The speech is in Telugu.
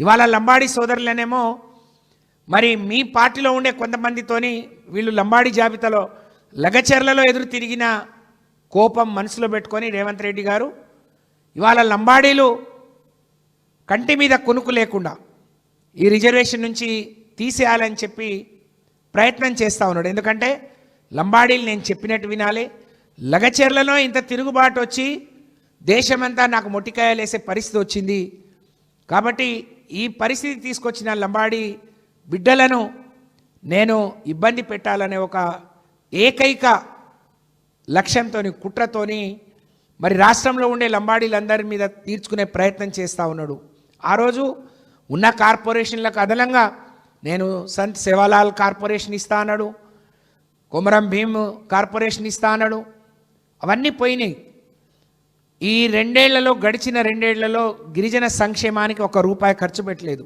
ఇవాళ లంబాడి సోదరులనేమో మరి మీ పార్టీలో ఉండే కొంతమందితోని వీళ్ళు లంబాడి జాబితాలో లగచెర్లలో ఎదురు తిరిగిన కోపం మనసులో పెట్టుకొని రేవంత్ రెడ్డి గారు ఇవాళ లంబాడీలు కంటి మీద కొనుక్కు లేకుండా ఈ రిజర్వేషన్ నుంచి తీసేయాలని చెప్పి ప్రయత్నం చేస్తూ ఉన్నాడు. ఎందుకంటే లంబాడీలు నేను చెప్పినట్టు వినాలి. లగచెర్లలో ఇంత తిరుగుబాటు వచ్చి దేశమంతా నాకు మొట్టికాయలు వేసే పరిస్థితి వచ్చింది. కాబట్టి ఈ పరిస్థితి తీసుకొచ్చిన లంబాడి బిడ్డలను నేను ఇబ్బంది పెట్టాలనే ఒక ఏకైక లక్ష్యంతోని కుట్రతోని మరి రాష్ట్రంలో ఉండే లంబాడీలందరి మీద తీర్చుకునే ప్రయత్నం చేస్తూ ఉన్నాడు. ఆ రోజు ఉన్న కార్పొరేషన్లకు అదనంగా నేను సంత్ సేవాలాల్ కార్పొరేషన్ ఇస్తా అన్నాడు కొమరం భీమ్ కార్పొరేషన్ ఇస్తా అన్నాడు. అవన్నీ పోయినాయి. ఈ రెండేళ్ళలో గడిచిన రెండేళ్ళలో గిరిజన సంక్షేమానికి ఒక రూపాయి ఖర్చు పెట్టలేదు.